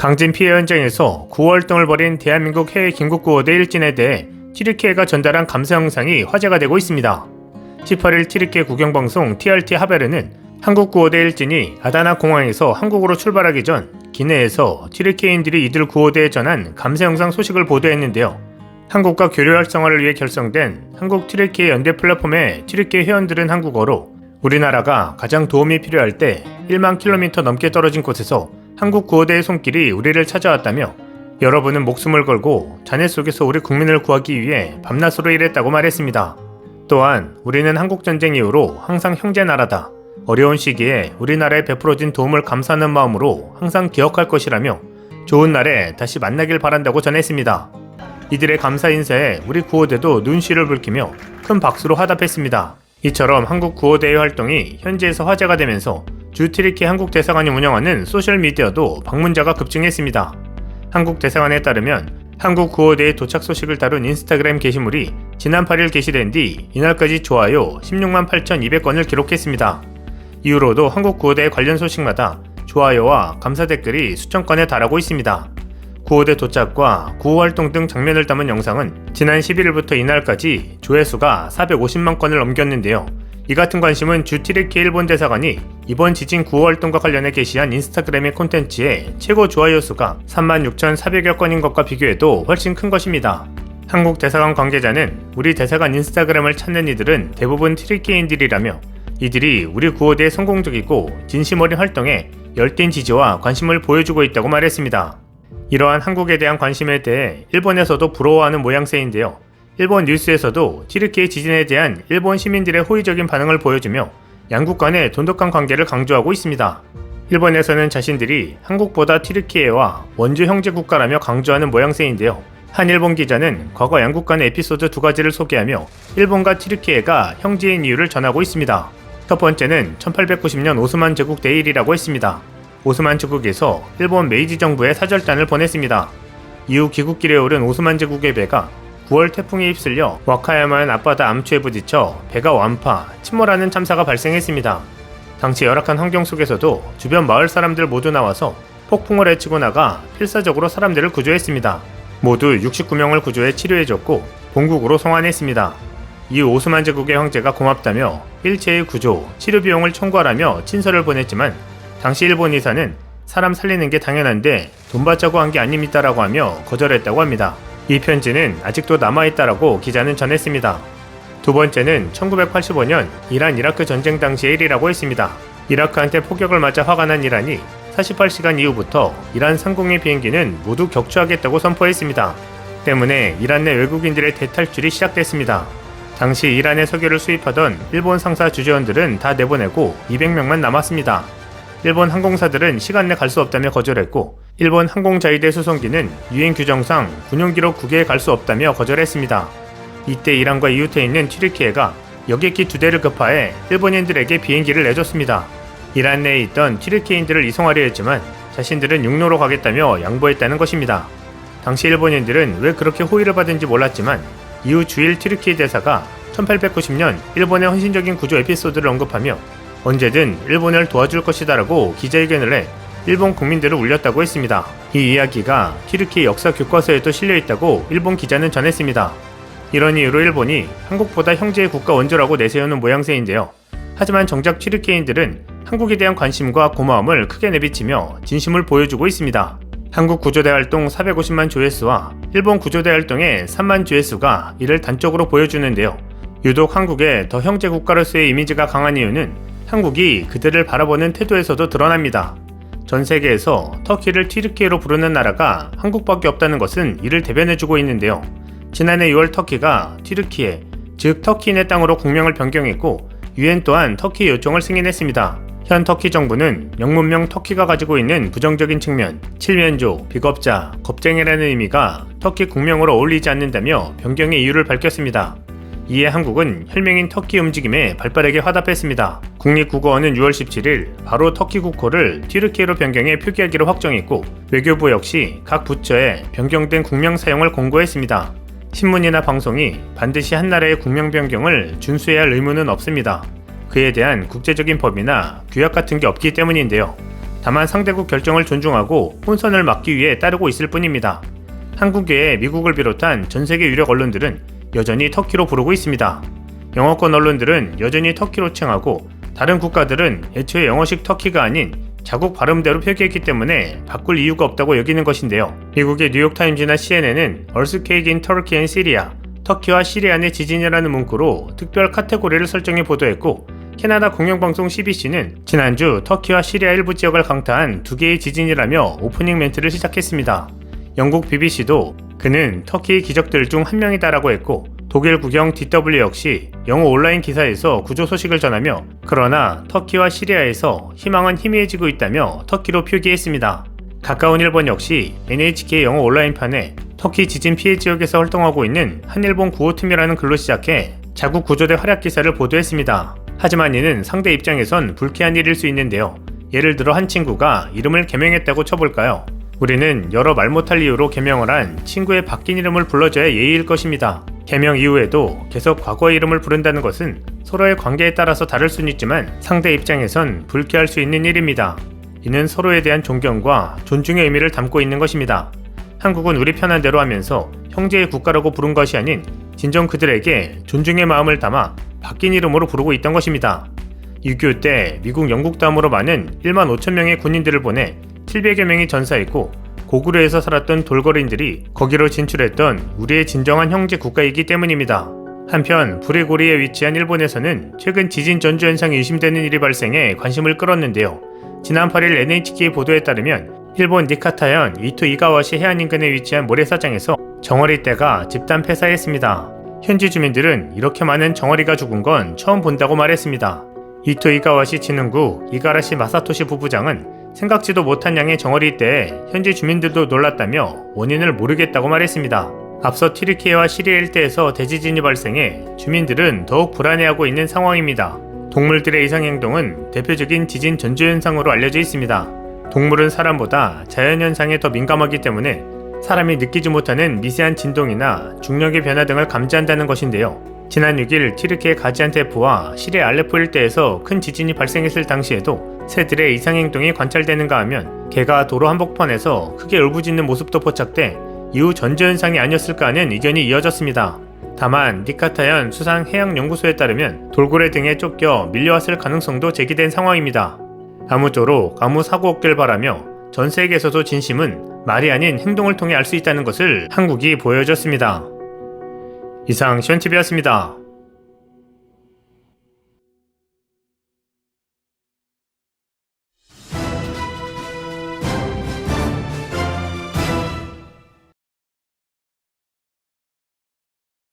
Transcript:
강진 피해 현장에서 구호 활동을 벌인 대한민국 해외 긴급구호대 일진에 대해 티르키예가 전달한 감사 영상이 화제가 되고 있습니다. 18일 티르키예 국영방송 TRT 하베르는 한국 구호대 일진이 아다나 공항에서 한국으로 출발하기 전 기내에서 티르키예인들이 이들 구호대에 전한 감사 영상 소식을 보도했는데요. 한국과 교류 활성화를 위해 결성된 한국 티르키예 연대 플랫폼의 티르키예 회원들은 한국어로 우리나라가 가장 도움이 필요할 때 1만 킬로미터 넘게 떨어진 곳에서 한국 구호대의 손길이 우리를 찾아왔다며 여러분은 목숨을 걸고 잔해 속에서 우리 국민을 구하기 위해 밤낮으로 일했다고 말했습니다. 또한 우리는 한국전쟁 이후로 항상 형제 나라다. 어려운 시기에 우리나라에 베풀어진 도움을 감사하는 마음으로 항상 기억할 것이라며 좋은 날에 다시 만나길 바란다고 전했습니다. 이들의 감사 인사에 우리 구호대도 눈시를 붉히며 큰 박수로 화답했습니다. 이처럼 한국 구호대의 활동이 현지에서 화제가 되면서 주트리키 한국 대사관이 운영하는 소셜 미디어도 방문자가 급증했습니다. 한국 대사관에 따르면 한국 구호대의 도착 소식을 다룬 인스타그램 게시물이 지난 8일 게시된 뒤 이날까지 좋아요 16만 8,200건을 기록했습니다. 이후로도 한국 구호대 관련 소식마다 좋아요와 감사 댓글이 수천 건에 달하고 있습니다. 구호대 도착과 구호 활동 등 장면을 담은 영상은 지난 11일부터 이날까지 조회수가 450만 건을 넘겼는데요. 이 같은 관심은 주티르키 일본 대사관이 이번 지진 구호 활동과 관련해 게시한 인스타그램의 콘텐츠의 최고 좋아요 수가 36,400여 건인 것과 비교해도 훨씬 큰 것입니다. 한국 대사관 관계자는 우리 대사관 인스타그램을 찾는 이들은 대부분 티르키인들이라며 이들이 우리 구호대의 성공적이고 진심 어린 활동에 열띤 지지와 관심을 보여주고 있다고 말했습니다. 이러한 한국에 대한 관심에 대해 일본에서도 부러워하는 모양새인데요. 일본 뉴스에서도 티르키의 지진에 대한 일본 시민들의 호의적인 반응을 보여주며 양국 간의 돈독한 관계를 강조하고 있습니다. 일본에서는 자신들이 한국보다 티르키예와 원주 형제 국가라며 강조하는 모양새인데요. 한 일본 기자는 과거 양국 간의 에피소드 두 가지를 소개하며 일본과 티르키예가 형제인 이유를 전하고 있습니다. 첫 번째는 1890년 오스만 제국 대일이라고 했습니다. 오스만 제국에서 일본 메이지 정부에 사절단을 보냈습니다. 이후 귀국길에 오른 오스만 제국의 배가 9월 태풍에 휩쓸려 와카야마현 앞바다 암초에 부딪혀 배가 완파, 침몰하는 참사가 발생했습니다. 당시 열악한 환경 속에서도 주변 마을 사람들 모두 나와서 폭풍을 헤치고 나가 필사적으로 사람들을 구조했습니다. 모두 69명을 구조해 치료해줬고 본국으로 송환했습니다. 이후 오스만 제국의 형제가 고맙다며 일체의 구조, 치료 비용을 청구하라며 친서를 보냈지만 당시 일본 의사는 사람 살리는 게 당연한데 돈 받자고 한 게 아닙니다라고 하며 거절했다고 합니다. 이 편지는 아직도 남아있다라고 기자는 전했습니다. 두 번째는 1985년 이란 이라크 전쟁 당시의 일이라고 했습니다. 이라크한테 폭격을 맞아 화가 난 이란이 48시간 이후부터 이란 상공의 비행기는 모두 격추하겠다고 선포했습니다. 때문에 이란 내 외국인들의 대탈출이 시작됐습니다. 당시 이란의 석유를 수입하던 일본 상사 주재원들은 다 내보내고 200명만 남았습니다. 일본 항공사들은 시간 내 갈 수 없다며 거절했고 일본 항공자위대 수송기는 유엔 규정상 군용 기록 9개에 갈 수 없다며 거절했습니다. 이때 이란과 이웃해 있는 튀르키예가 여객기 두 대를 급파해 일본인들에게 비행기를 내줬습니다. 이란 내에 있던 튀르키예인들을 이송하려 했지만 자신들은 육로로 가겠다며 양보했다는 것입니다. 당시 일본인들은 왜 그렇게 호의를 받은지 몰랐지만 이후 주일 튀르키예 대사가 1890년 일본의 헌신적인 구조 에피소드를 언급하며 언제든 일본을 도와줄 것이다라고 기자회견을 해 일본 국민들을 울렸다고 했습니다. 이 이야기가 튀르키 역사 교과서에도 실려 있다고 일본 기자는 전했습니다. 이런 이유로 일본이 한국보다 형제의 국가 원조라고 내세우는 모양새인데요. 하지만 정작 튀르키인들은 한국에 대한 관심과 고마움을 크게 내비치며 진심을 보여주고 있습니다. 한국 구조대 활동 450만 조회수와 일본 구조대 활동의 3만 조회수가 이를 단적으로 보여주는데요. 유독 한국의 더 형제 국가로서의 이미지가 강한 이유는 한국이 그들을 바라보는 태도에서도 드러납니다. 전 세계에서 터키를 튀르키예로 부르는 나라가 한국밖에 없다는 것은 이를 대변해주고 있는데요. 지난해 6월 터키가 튀르키예, 즉 터키인의 땅으로 국명을 변경했고 유엔 또한 터키 요청을 승인했습니다. 현 터키 정부는 영문명 터키가 가지고 있는 부정적인 측면, 칠면조, 비겁자, 겁쟁이라는 의미가 터키 국명으로 어울리지 않는다며 변경의 이유를 밝혔습니다. 이에 한국은 혈맹인 터키 움직임에 발빠르게 화답했습니다. 국립국어원은 6월 17일 바로 터키 국호를 튀르키예로 변경해 표기하기로 확정했고 외교부 역시 각 부처에 변경된 국명 사용을 공고했습니다. 신문이나 방송이 반드시 한 나라의 국명 변경을 준수해야 할 의무는 없습니다. 그에 대한 국제적인 법이나 규약 같은 게 없기 때문인데요. 다만 상대국 결정을 존중하고 혼선을 막기 위해 따르고 있을 뿐입니다. 한국외에 미국을 비롯한 전 세계 유력 언론들은 여전히 터키로 부르고 있습니다. 영어권 언론들은 여전히 터키로 칭하고 다른 국가들은 애초에 영어식 터키가 아닌 자국 발음대로 표기했기 때문에 바꿀 이유가 없다고 여기는 것인데요. 미국의 뉴욕타임즈나 CNN은 in Turkey and Syria, 터키와 시리아 내 지진이라는 문구로 특별 카테고리를 설정해 보도했고 캐나다 공영방송 CBC는 지난주 터키와 시리아 일부 지역을 강타한 두 개의 지진이라며 오프닝 멘트를 시작했습니다. 영국 BBC도 그는 터키의 기적들 중 한 명이다라고 했고 독일 국영 DW 역시 영어 온라인 기사에서 구조 소식을 전하며 그러나 터키와 시리아에서 희망은 희미해지고 있다며 터키로 표기했습니다. 가까운 일본 역시 NHK 영어 온라인판에 터키 지진 피해 지역에서 활동하고 있는 한일본 구호팀이라는 글로 시작해 자국 구조대 활약 기사를 보도했습니다. 하지만 이는 상대 입장에선 불쾌한 일일 수 있는데요. 예를 들어 한 친구가 이름을 개명했다고 쳐볼까요? 우리는 여러 말 못할 이유로 개명을 한 친구의 바뀐 이름을 불러줘야 예의일 것입니다. 개명 이후에도 계속 과거의 이름을 부른다는 것은 서로의 관계에 따라서 다를 수는 있지만 상대 입장에선 불쾌할 수 있는 일입니다. 이는 서로에 대한 존경과 존중의 의미를 담고 있는 것입니다. 한국은 우리 편한 대로 하면서 형제의 국가라고 부른 것이 아닌 진정 그들에게 존중의 마음을 담아 바뀐 이름으로 부르고 있던 것입니다. 6.25 때 미국 영국 다음으로 많은 1만 5천 명의 군인들을 보내 700여 명이 전사했고 고구려에서 살았던 돌거린들이 거기로 진출했던 우리의 진정한 형제 국가이기 때문입니다. 한편 불의 고리에 위치한 일본에서는 최근 지진 전조 현상이 의심되는 일이 발생해 관심을 끌었는데요. 지난 8일 NHK 보도에 따르면 일본 니카타현 이토 이가와시 해안 인근에 위치한 모래사장에서 정어리떼가 집단 폐사했습니다. 현지 주민들은 이렇게 많은 정어리가 죽은 건 처음 본다고 말했습니다. 이토 이가와시 진흥구 이가라시 마사토시 부부장은 생각지도 못한 양의 정어리떼에 현지 주민들도 놀랐다며 원인을 모르겠다고 말했습니다. 앞서 티르키예와 시리아 일대에서 대지진이 발생해 주민들은 더욱 불안해하고 있는 상황입니다. 동물들의 이상 행동은 대표적인 지진 전조 현상으로 알려져 있습니다. 동물은 사람보다 자연 현상에 더 민감하기 때문에 사람이 느끼지 못하는 미세한 진동이나 중력의 변화 등을 감지한다는 것인데요. 지난 6일 티르키의 가지안테프와 시리아 알레포 일대에서 큰 지진이 발생했을 당시에도 새들의 이상 행동이 관찰되는가 하면 개가 도로 한복판에서 크게 울부짖는 모습도 포착돼 이후 전조 현상이 아니었을까 하는 의견이 이어졌습니다. 다만 니카타현 수상 해양 연구소에 따르면 돌고래 등에 쫓겨 밀려왔을 가능성도 제기된 상황입니다. 아무쪼록 아무 사고 없길 바라며 전 세계에서도 진심은 말이 아닌 행동을 통해 알 수 있다는 것을 한국이 보여줬습니다. 이상 시원TV였습니다.